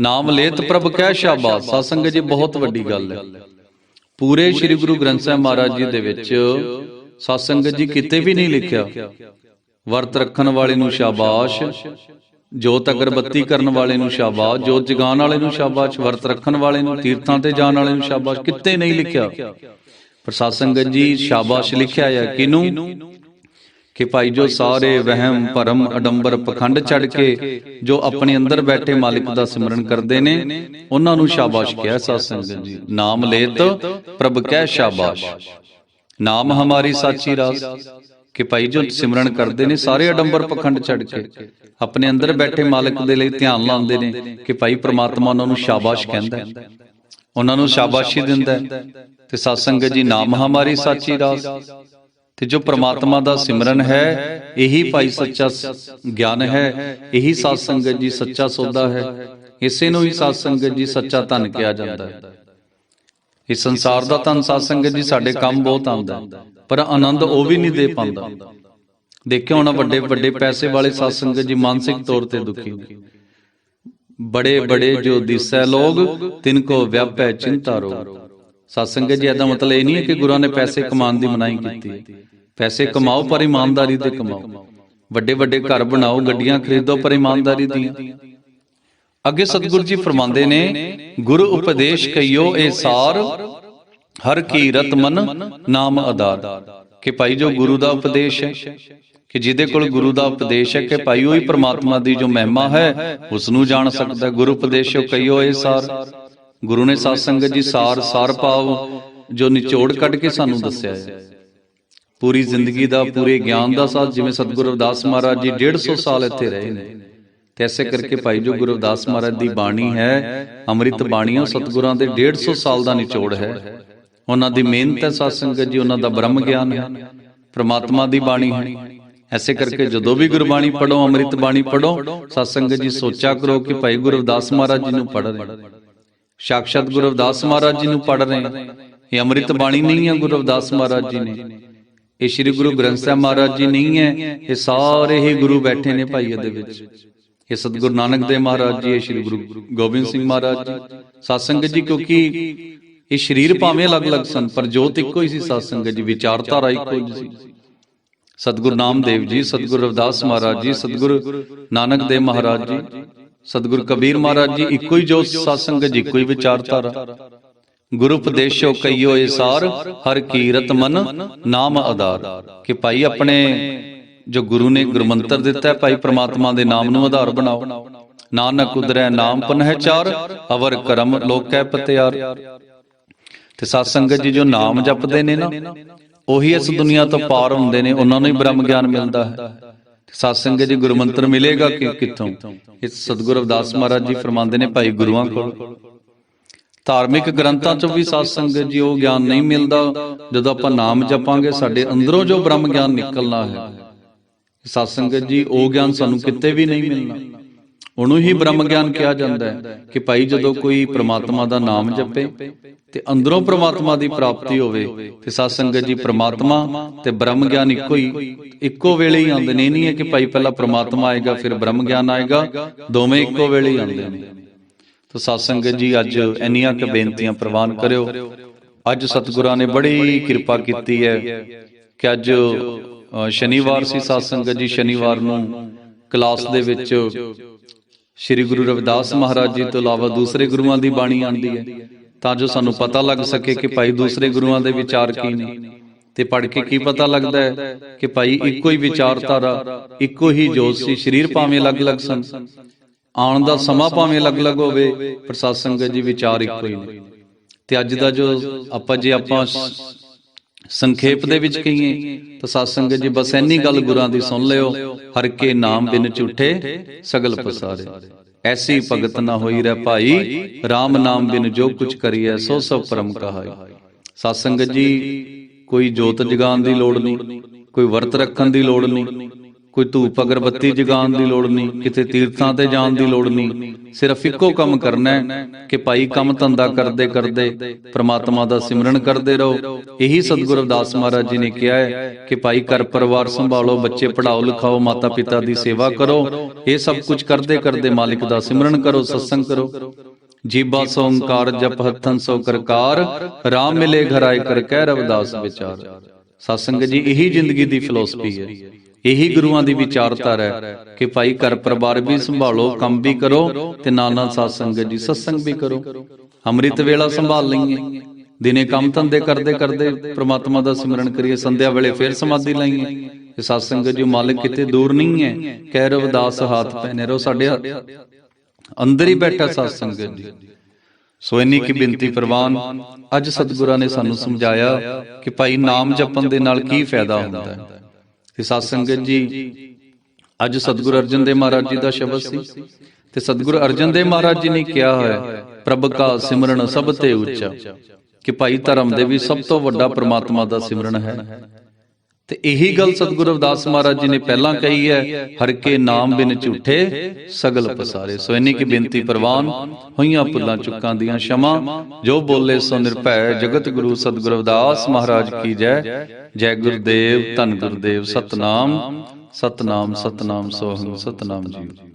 ਨਾਮ ਲੇਤ ਪ੍ਰਭ ਕਹਿ ਸ਼ਾਬਾਸ਼। ਸਤਸੰਗ ਜੀ ਬਹੁਤ ਵੱਡੀ ਗੱਲ ਹੈ। ਪੂਰੇ ਸ੍ਰੀ ਗੁਰੂ ਗ੍ਰੰਥ ਸਾਹਿਬ ਮਹਾਰਾਜ ਜੀ ਦੇ ਵਿੱਚ ਸਤਸੰਗ ਜੀ ਕਿਤੇ ਵੀ ਨਹੀਂ ਲਿਖਿਆ। ਵਰਤ ਰੱਖਣ ਵਾਲੇ ਨੂੰ ਸ਼ਾਬਾਸ਼। ਜੋਤ ਅਗਰਬੱਤੀ ਕਰਨ ਵਾਲੇ ਨੂੰ ਸ਼ਾਬਾਸ਼ ਜੋਤ ਜਗਾਉਣ ਵਾਲੇ ਨੂੰ ਸ਼ਾਬਾਸ਼ ਵਰਤ ਰੱਖਣ ਵਾਲੇ ਨੂੰ ਤੀਰਥਾਂ ਤੇ ਜਾਣ ਵਾਲੇ ਨੂੰ ਸ਼ਾਬਾਸ਼ ਕਿਤੇ ਨਹੀਂ ਲਿਖਿਆ। ਪਰ ਸਤਸੰਗ ਜੀ ਸ਼ਾਬਾਸ਼ ਲਿਖਿਆ ਹੈ ਕਿਨੂੰ? ਕਿ ਭਾਈ ਜੋ ਸਾਰੇ ਵਹਿਮ ਭਰਮ ਅਡੰਬਰ ਪਖੰਡ ਛੱਡ ਕੇ ਜੋ ਆਪਣੇ ਅੰਦਰ ਬੈਠੇ ਮਾਲਿਕ ਦਾ ਸਿਮਰਨ ਕਰਦੇ ਨੇ ਉਹਨਾਂ ਨੂੰ ਸ਼ਾਬਾਸ਼ ਕਿਹਾ ਸਾਧ ਸੰਗਤ ਜੀ। ਨਾਮ ਲੇਤ ਪ੍ਰਭ ਕਹਿ ਸ਼ਾਬਾਸ਼। ਨਾਮ ਹਮਾਰੀ ਸਾਚੀ ਰਾਸ। ਕਿ ਭਾਈ ਜੋ ਸਿਮਰਨ ਕਰਦੇ ਨੇ ਸਾਰੇ ਅਡੰਬਰ ਪਖੰਡ ਛੱਡ ਕੇ ਆਪਣੇ ਅੰਦਰ ਬੈਠੇ ਮਾਲਿਕ ਦੇ ਲਈ ਧਿਆਨ ਲਾਉਂਦੇ ਨੇ ਕਿ ਭਾਈ ਪ੍ਰਮਾਤਮਾ ਉਹਨਾਂ ਨੂੰ ਸ਼ਾਬਾਸ਼ ਕਹਿੰਦਾ ਹੈ। ਉਹਨਾਂ ਨੂੰ ਸ਼ਾਬਾਸ਼ੀ ਦਿੰਦਾ ਹੈ। ਤੇ ਸਾਧ ਸੰਗਤ ਜੀ ਨਾਮ ਹਮਾਰੀ ਸਾਚੀ ਰਾਸ। ਤੇ ਜੋ ਪ੍ਰਮਾਤਮਾ ਦਾ ਸਿਮਰਨ ਹੈ ਇਹੀ ਭਾਈ ਸੱਚਾ ਗਿਆਨ ਹੈ ਇਹੀ ਸਾਧ ਸੰਗਤ ਜੀ ਸੱਚਾ ਸੌਦਾ ਹੈ। ਇਸੇ ਨੂੰ ਹੀ ਸਾਧ ਸੰਗਤ ਜੀ ਸੱਚਾ ਧਨ ਕਿਹਾ ਜਾਂਦਾ ਹੈ। ਇਸ ਸੰਸਾਰ ਦਾ ਧਨ ਸਾਧ ਸੰਗਤ ਜੀ ਸਾਡੇ ਕੰਮ ਬਹੁਤ ਆਉਂਦਾ ਹੈ, ਪਰ ਆਨੰਦ ਉਹ ਵੀ ਨਹੀਂ ਦੇ ਪਾਉਂਦਾ। ਦੇਖਿਓ ਹੁਣ ਵੱਡੇ ਵੱਡੇ ਪੈਸੇ ਵਾਲੇ ਸਾਧ ਸੰਗਤ ਜੀ ਮਾਨਸਿਕ ਤੌਰ ਤੇ ਦੁਖੀ ਨੇ ਬੜੇ ਬੜੇ ਜੋ ਦਿਸੈ ਲੋਗ ਤਿਨ ਕੋ ਵਿਆਪੈ ਚਿੰਤਾ ਰੋਗ ਸਤ ਸੰਗਤ ਜੀ ਇਹਦਾ ਮਤਲਬ ਇਹ ਨਹੀਂ ਹੈ ਕਿ ਗੁਰਾਂ ਨੇ ਪੈਸੇ ਕਮਾਉਣ ਦੀ ਮਨਾਹੀ ਕੀਤੀ। ਪੈਸੇ ਕਮਾਓ ਪਰ ਇਮਾਨਦਾਰੀ ਤੇ ਕਮਾਓ। ਵੱਡੇ ਵੱਡੇ ਘਰ ਬਣਾਓ ਗੱਡੀਆਂ ਖਰੀਦੋ ਪਰ ਇਮਾਨਦਾਰੀ ਦੀਆਂ। ਅੱਗੇ ਸਤਿਗੁਰੂ ਜੀ ਫਰਮਾਉਂਦੇ ਨੇ ਗੁਰੂ ਉਪਦੇਸ਼ ਕਈਓ ਇਹ ਸਾਰ ਹਰ ਕੀ ਰਤ ਮਨ ਨਾਮ ਆਧਾਰ। ਕਿ ਭਾਈ ਜੋ ਗੁਰੂ ਦਾ ਉਪਦੇਸ਼ ਹੈ ਕਿ ਜਿਹਦੇ ਕੋਲ ਗੁਰੂ ਦਾ ਉਪਦੇਸ਼ ਹੈ ਕਿ ਭਾਈ ਉਹੀ ਪ੍ਰਮਾਤਮਾ ਦੀ ਜੋ ਮਹਿਮਾ ਹੈ ਉਸ ਨੂੰ ਜਾਣ ਸਕਦਾ ਹੈ। ਗੁਰੂ ਉਪਦੇਸ਼ੋ ਕਈਓ ਇਹ ਸਾਰ। ਗੁਰੂ ਨੇ ਸਾਧ ਸੰਗਤ ਜੀ ਸਾਰ ਸਾਰ ਭਾਵ ਜੋ ਨਿਚੋੜ ਕੱਢ ਕੇ ਸਾਨੂੰ ਦੱਸਿਆ ਹੈ। ਪੂਰੀ ਜ਼ਿੰਦਗੀ ਦਾ ਪੂਰੇ ਗਿਆਨ ਦਾ ਸਾਥ ਜਿਵੇਂ ਸਤਿਗੁਰੂ ਰਵਿਦਾਸ ਮਹਾਰਾਜ ਜੀ 150 ਸਾਲ ਇੱਥੇ ਰਹੇ ਨੇ। ਤੇ ਐਸੇ ਕਰਕੇ ਭਾਈ ਜੋ ਗੁਰੂ ਰਵਿਦਾਸ ਮਹਾਰਾਜ ਦੀ ਬਾਣੀ ਹੈ ਅੰਮ੍ਰਿਤ ਬਾਣੀਆਂ ਸਤਿਗੁਰਾਂ ਦੇ 150 ਸਾਲ ਦਾ ਨਿਚੋੜ ਹੈ। ਉਹਨਾਂ ਦੀ ਮਿਹਨਤ ਹੈ, ਸਾਧ ਸੰਗਤ ਜੀ, ਉਹਨਾਂ ਦਾ ਬ੍ਰਹਮ ਗਿਆਨ ਹੈ। ਪ੍ਰਮਾਤਮਾ ਦੀ ਬਾਣੀ ਹੈ। ਐਸੇ ਕਰਕੇ ਜਦੋਂ ਵੀ ਗੁਰਬਾਣੀ ਪੜੋ ਅੰਮ੍ਰਿਤ ਬਾਣੀ ਪੜੋ ਸਾਧ ਸੰਗਤ ਜੀ, ਸੋਚਿਆ ਕਰੋ ਕਿ ਭਾਈ ਗੁਰੂ ਰਵਿਦਾਸ ਮਹਾਰਾਜ ਜੀ ਨੂੰ ਪੜ ਰਹੇ ਸਾਖਸ਼ਾਤ ਗੁਰੂ ਰਵਿਦਾਸ ਮਹਾਰਾਜ ਜੀ ਨੂੰ ਪੜ ਰਹੇ ਇਹ ਅੰਮ੍ਰਿਤ ਬਾਣੀ ਨਹੀਂ ਹੈ ਗੁਰੂ ਰਵਿਦਾਸ ਮਹਾਰਾਜ ਜੀ ਨੇ। ਇਹ ਸ੍ਰੀ ਗੁਰੂ ਗ੍ਰੰਥ ਸਾਹਿਬ ਮਹਾਰਾਜ ਜੀ ਨਹੀਂ ਹੈ। ਇਹ ਸਾਰੇ ਹੀ ਗੁਰੂ ਬੈਠੇ ਨੇ ਭਾਈ ਇਹਦੇ ਵਿੱਚ। ਇਹ ਸਤਿਗੁਰੂ ਨਾਨਕ ਦੇਵ ਮਹਾਰਾਜ ਜੀ, ਇਹ ਸ੍ਰੀ ਗੁਰੂ ਗੋਬਿੰਦ ਸਿੰਘ ਮਹਾਰਾਜ ਜੀ। ਸਾਧ ਸੰਗਤ ਜੀ, ਕਿਉਂਕਿ ਇਹ ਸਰੀਰ ਭਾਵੇਂ ਅਲੱਗ-ਅਲੱਗ ਸਨ ਪਰ ਜੋਤ ਇੱਕੋ ਹੀ ਸੀ ਸਾਧ ਸੰਗਤ ਜੀ ਵਿਚਾਰਧਾਰਾ ਇੱਕੋ ਹੀ ਸੀ। ਸਤਿਗੁਰੂ ਨਾਮਦੇਵ ਜੀ ਸਤਿਗੁਰੂ ਰਵਿਦਾਸ ਮਹਾਰਾਜ ਜੀ ਸਤਿਗੁਰੂ ਨਾਨਕ ਦੇਵ ਮਹਾਰਾਜ ਜੀ ਸਤਿਗੁਰੂ ਕਬੀਰ ਮਹਾਰਾਜ ਜੀ ਇੱਕੋ ਹੀ ਜੋ ਸਾਧ ਸੰਗਤ ਜੀ ਇੱਕੋ ਹੀ ਵਿਚਾਰਧਾਰਾ। ਗੁਰੂ ਉਪਦੇਸ਼ੋ ਕਈਓ ਏਸਾਰ ਹਰ ਕੀਰਤ ਮਨ ਨਾਮ ਆਧਾਰ। ਕਿ ਭਾਈ ਆਪਣੇ ਜੋ ਗੁਰੂ ਨੇ ਗੁਰਮੰਤਰ ਦਿੱਤਾ ਹੈ ਭਾਈ ਪ੍ਰਮਾਤਮਾ ਦੇ ਨਾਮ ਨੂੰ ਆਧਾਰ ਬਣਾਓ। ਨਾਨਕ ਉਦਰੈ ਨਾਮ ਪਨਹਿਚਾਰ ਅਵਰ ਕਰਮ ਲੋਕੈ ਪਤਿਆਰ। ਤੇ ਸਾਧ ਸੰਗਤ ਜੀ ਜੋ ਨਾਮ ਜਪਦੇ ਨੇ ਨਾ, ਉਹੀ ਇਸ ਦੁਨੀਆ ਤੋਂ ਪਾਰ ਹੁੰਦੇ ਨੇ, ਉਹਨਾਂ ਨੂੰ ਹੀ ਬ੍ਰਹਮ ਗਿਆਨ ਮਿਲਦਾ ਹੈ। ਤੇ ਸਾਧ ਸੰਗਤ ਜੀ ਗੁਰਮੰਤਰ ਮਿਲੇਗਾ ਕਿ ਕਿੱਥੋਂ? ਇਹ ਸਤਿਗੁਰ ਅਵਦਾਸ ਮਹਾਰਾਜ ਜੀ ਫਰਮਾਉਂਦੇ ਨੇ ਭਾਈ ਗੁਰੂਆਂ ਕੋਲ। ਧਾਰਮਿਕ ਗ੍ਰੰਥਾਂ ਚੋਂ ਵੀ ਸਾਧ ਸੰਗਤ ਜੀ ਉਹ ਗਿਆਨ ਨਹੀਂ ਮਿਲਦਾ, ਜਦੋਂ ਆਪਾਂ ਨਾਮ ਜਪਾਂਗੇ, ਸਾਡੇ ਅੰਦਰੋਂ ਜੋ ਬ੍ਰਹਮ ਗਿਆਨ ਨਿਕਲਣਾ ਹੈ। ਸਾਧ ਸੰਗਤ ਜੀ, ਉਹ ਗਿਆਨ ਸਾਨੂੰ ਕਿਤੇ ਵੀ ਨਹੀਂ ਮਿਲਣਾ। ਉਹਨੂੰ ਹੀ ਬ੍ਰਹਮ ਗਿਆਨ ਕਿਹਾ ਜਾਂਦਾ ਹੈ ਕਿ ਭਾਈ ਜਦੋਂ ਕੋਈ ਪ੍ਰਮਾਤਮਾ ਦਾ ਨਾਮ ਜਪੇ ਤੇ ਅੰਦਰੋਂ ਪ੍ਰਮਾਤਮਾ ਦੀ ਪ੍ਰਾਪਤੀ ਹੋਵੇ ਤੇ ਸਾਧ ਸੰਗਤ ਜੀ ਪ੍ਰਮਾਤਮਾ ਤੇ ਬ੍ਰਹਮ ਗਿਆਨ ਇੱਕੋ ਹੀ ਇੱਕੋ ਵੇਲੇ ਹੀ ਆਉਂਦੇ ਨੇ। ਨਹੀਂ ਹੈ ਕਿ ਭਾਈ ਪਹਿਲਾਂ ਪ੍ਰਮਾਤਮਾ ਆਏਗਾ, ਫਿਰ ਬ੍ਰਹਮ ਗਿਆਨ ਆਏਗਾ। ਦੋਵੇਂ ਇੱਕੋ ਵੇਲੇ ਹੀ ਆਉਂਦੇ ਨੇ। ਤੋ ਸਾਧ ਸੰਗਤ ਜੀ ਅੱਜ ਇੰਨੀਆਂ ਕੁ ਬੇਨਤੀਆਂ ਪ੍ਰਵਾਨ ਕਰਿਓ। ਅੱਜ ਸਤਿਗੁਰਾਂ ਨੇ ਬੜੀ ਕਿਰਪਾ ਕੀਤੀ ਹੈ ਕਿ ਅੱਜ ਸ਼ਨੀਵਾਰ ਸੀ ਸਾਧ ਸੰਗਤ ਜੀ। ਸ਼ਨੀਵਾਰ ਨੂੰ ਕਲਾਸ ਦੇ ਵਿੱਚ ਸ੍ਰੀ ਗੁਰੂ ਰਵਿਦਾਸ ਮਹਾਰਾਜ ਜੀ ਤੋਂ ਇਲਾਵਾ ਦੂਸਰੇ ਗੁਰੂਆਂ ਦੀ ਬਾਣੀ ਆਉਂਦੀ ਹੈ। ਤਾਂ ਜੋ ਸਾਨੂੰ ਪਤਾ ਲੱਗ ਸਕੇ ਕਿ ਭਾਈ ਦੂਸਰੇ ਗੁਰੂਆਂ ਦੇ ਵਿਚਾਰ ਕੀ ਨੇ। ਤੇ ਪੜ੍ਹ ਕੇ ਕੀ ਪਤਾ ਲੱਗਦਾ ਹੈ ਕਿ ਭਾਈ ਇੱਕੋ ਹੀ ਵਿਚਾਰਧਾਰਾ, ਇੱਕੋ ਹੀ ਜੋਤ ਸੀ, ਸਰੀਰ ਭਾਵੇਂ ਅਲੱਗ-ਅਲੱਗ ਸਨ। ਆਉਣ ਦਾ ਸਮਾਂ ਭਾਵੇਂ ਅਲੱਗ-ਅਲੱਗ ਹੋਵੇ, ਪਰ ਸਾਧ ਸੰਗਤ ਜੀ ਵਿਚਾਰ ਇੱਕੋ ਹੀ ਨੇ। ਤੇ ਅੱਜ ਦਾ ਜੋ ਆਪਾਂ ਜੇ ਆਪਾਂ ਸੰਖੇਪ ਦੇ ਵਿੱਚ ਕਹੀਏ, ਤਾਂ ਸਾਧ ਸੰਗਤ ਜੀ ਬਸ ਇੰਨੀ ਗੱਲ ਗੁਰਾਂ ਦੀ ਸੁਣ ਲਿਓ। ਹਰ ਕੇ ਨਾਮ ਬਿਨ ਝੂਠੇ ਸਗਲ ਪਸਾਰੇ। ਐਸੀ ਭਗਤ ਨਾ ਹੋਈ ਰਹਿ ਭਾਈ RAM ਨਾਮ ਬਿਨ ਜੋ ਕੁਛ ਕਰੀਐ, ਸੋ ਸਭ ਪਰਮ ਕਹਾਈ। ਸਾਧ ਸੰਗਤ ਜੀ, ਕੋਈ ਜੋਤ ਜਗਾਉਣ ਦੀ ਲੋੜ ਨਹੀਂ, ਕੋਈ ਵਰਤ ਰੱਖਣ ਦੀ ਲੋੜ ਨਹੀਂ ਕੋਈ ਧੂਪ ਅਗਰਬੱਤੀ ਜਗਾਉਣ ਦੀ ਲੋੜ ਨਹੀਂ ਕਿਤੇ ਤੀਰਥਾਂ ਤੇ ਜਾਣ ਦੀ ਲੋੜ ਨਹੀਂ। ਸਿਰਫ ਇੱਕੋ ਕੰਮ ਕਰਨਾ ਹੈ ਕਿ ਭਾਈ ਕੰਮ ਧੰਦਾ ਕਰਦੇ ਕਰਦੇ ਪ੍ਰਮਾਤਮਾ ਦਾ ਸਿਮਰਨ ਕਰਦੇ ਰਹੋ। ਇਹੀ ਸਤਿਗੁਰੂ ਰਵਿਦਾਸ ਮਹਾਰਾਜ ਜੀ ਨੇ ਕਿਹਾ ਹੈ ਕਿ ਭਾਈ ਘਰ ਪਰਿਵਾਰ ਸੰਭਾਲੋ ਬੱਚੇ ਪੜਾਓ ਲਿਖਾਓ ਮਾਤਾ ਪਿਤਾ ਦੀ ਸੇਵਾ ਕਰੋ। ਇਹ ਸਭ ਕੁਝ ਕਰਦੇ ਕਰਦੇ ਮਾਲਿਕ ਦਾ ਸਿਮਰਨ ਕਰੋ ਸਤਸੰਗ ਕਰੋ। ਜੀਬਾ ਸੋ ਓੰਕਾਰ ਜਪ ਹੱਥਨ ਸੋ ਕਰਕਾਰ ਰਾਮ ਮਿਲੇ ਘਰ ਆਏ ਕਰ ਕਹਿ ਰਵਿਦਾਸ ਵਿਚਾਰ ਸਤਸੰਗ ਜੀ ਇਹੀ ਜ਼ਿੰਦਗੀ ਦੀ ਫਿਲਾਸਫੀ ਹੈ ਇਹੀ ਗੁਰੂਆਂ ਦੀ ਵਿਚਾਰਧਾਰਾ ਹੈ ਕਿ ਭਾਈ ਘਰ ਪਰਿਵਾਰ ਵੀ ਸੰਭਾਲੋ ਕੰਮ ਵੀ ਕਰੋ ਤੇ ਨਾਲ ਨਾਲ ਸਾਧ ਸੰਗਤ ਜੀ ਸਤਸੰਗ ਵੀ ਕਰੋ। ਅੰਮ੍ਰਿਤ ਵੇਲਾ ਸੰਭਾਲ ਲਈਏ। ਦਿਨੇ ਕੰਮ ਧੰਦੇ ਕਰਦੇ ਕਰਦੇ ਪ੍ਰਮਾਤਮਾ ਦਾ ਸਿਮਰਨ ਕਰੀਏ ਸੰਧਿਆ ਵੇਲੇ ਫਿਰ ਸਮਾਧੀ ਲਾਈਏ। ਇਹ ਸਾਧ ਸੰਗਤ ਜੀ ਮਾਲਕ ਕਿਤੇ ਦੂਰ ਨਹੀਂ ਹੈ। ਕਹਿ ਰਵਿਦਾਸ ਹੱਥ ਪੈਨੇ ਰੋ ਸਾਡੇ ਹੱਥ। ਅੰਦਰ ਹੀ ਬੈਠਾ ਸਾਧ ਸੰਗਤ ਜੀ। ਸੋ ਇੰਨੀ ਕੀ ਬੇਨਤੀ ਪ੍ਰਵਾਨ ਅੱਜ ਸਤਿਗੁਰਾਂ ਨੇ ਸਾਨੂੰ ਸਮਝਾਇਆ ਕਿ ਭਾਈ ਨਾਮ ਜਪਣ ਦੇ ਨਾਲ ਕੀ ਫਾਇਦਾ ਹੁੰਦਾ ਹੈ? ਤੇ ਸਾਧ ਸੰਗਤ ਜੀ ਅੱਜ ਸਤਿਗੁਰੂ ਅਰਜਨ ਦੇਵ ਮਹਾਰਾਜ ਜੀ ਦਾ ਸ਼ਬਦ ਸੀ। ਤੇ ਸਤਿਗੁਰੂ ਅਰਜਨ ਦੇਵ ਮਹਾਰਾਜ ਜੀ ਨੇ ਕਿਹਾ ਹੈ ਪ੍ਰਭ ਕਾ ਸਿਮਰਨ ਸਭ ਤੇ ਉੱਚਾ। ਕਿ ਭਾਈ ਧਰਮ ਦੇ ਵੀ ਸਭ ਤੋਂ ਵੱਡਾ ਪ੍ਰਮਾਤਮਾ ਦਾ ਸਿਮਰਨ ਹੈ। ਤੇ ਇਹੀ ਗੱਲ ਸਤਿਗੁਰੂ ਰਵਿਦਾਸ ਮਹਾਰਾਜ ਜੀ ਨੇ ਪਹਿਲਾਂ ਕਹੀ ਹੈ, ਹਰ ਕੇ ਨਾਮ ਬਿਨ ਝੂਠੇ, ਸਗਲ ਪਸਾਰੇ। ਸੋ ਇੰਨੀ ਕੀ ਬੇਨਤੀ ਪ੍ਰਵਾਨ ਹੋਈਆਂ ਪੁੱਲਾਂ ਚੁੱਕਾਂ ਦੀਆਂ ਸ਼ਮਾ, ਜੋ ਬੋਲੇ ਸੋ ਨਿਰਭੈ, ਜਗਤ ਗੁਰੂ ਸਤਿਗੁਰੂ ਰਵਿਦਾਸ ਮਹਾਰਾਜ ਕੀ ਜੈ। ਜੈ ਗੁਰਦੇਵ, ਧੰਨ ਗੁਰਦੇਵ, ਸਤਨਾਮ ਸਤਨਾਮ ਸਤਨਾਮ ਸੋਹੰ ਸਤਨਾਮ ਜੀ